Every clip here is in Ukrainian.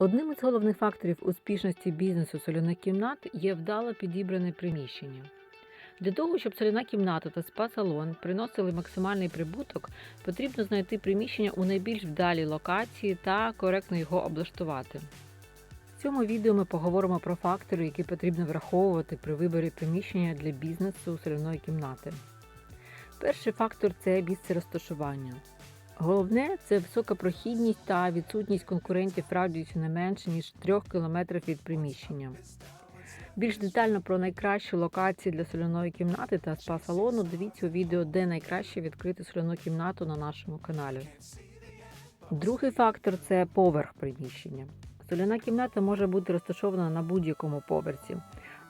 Одним із головних факторів успішності бізнесу соляних кімнат є вдало підібране приміщення. Для того, щоб соляна кімната та спа-салон приносили максимальний прибуток, потрібно знайти приміщення у найбільш вдалій локації та коректно його облаштувати. В цьому відео ми поговоримо про фактори, які потрібно враховувати при виборі приміщення для бізнесу соляної кімнати. Перший фактор це місце розташування. Головне це висока прохідність та відсутність конкурентів в не менше ніж 3 км від приміщення. Більш детально про найкращі локації для соляної кімнати та спа-салону дивіться у відео, де найкраще відкрити соляну кімнату на нашому каналі. Другий фактор це поверх приміщення. Соляна кімната може бути розташована на будь-якому поверсі,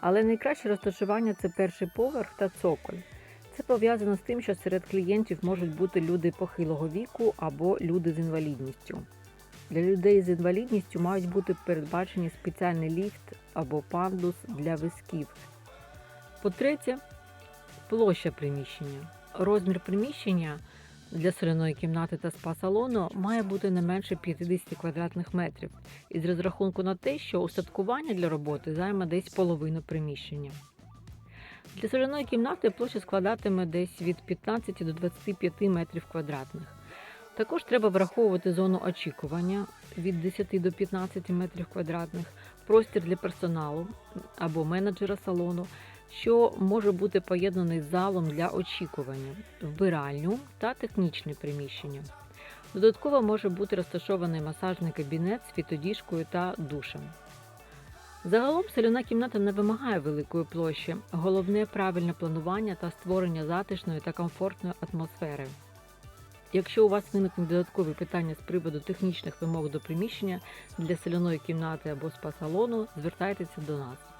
але найкраще розташування це перший поверх та цоколь. Це пов'язано з тим, що серед клієнтів можуть бути люди похилого віку або люди з інвалідністю. Для людей з інвалідністю мають бути передбачені спеціальний ліфт або пандус для візків. По-третє, площа приміщення. Розмір приміщення для соляної кімнати та спа-салону має бути не менше 50 квадратних метрів, із розрахунку на те, що устаткування для роботи займе десь половину приміщення. Для соляної кімнати площа складатиме десь від 15 до 25 метрів квадратних. Також треба враховувати зону очікування від 10 до 15 метрів квадратних, простір для персоналу або менеджера салону, що може бути поєднаний з залом для очікування, вбиральню та технічне приміщення. Додатково може бути розташований масажний кабінет з фітодіжкою та душем. Загалом соляна кімната не вимагає великої площі, головне правильне планування та створення затишної та комфортної атмосфери. Якщо у вас виникнуть додаткові питання з приводу технічних вимог до приміщення для соляної кімнати або спа-салону, звертайтеся до нас.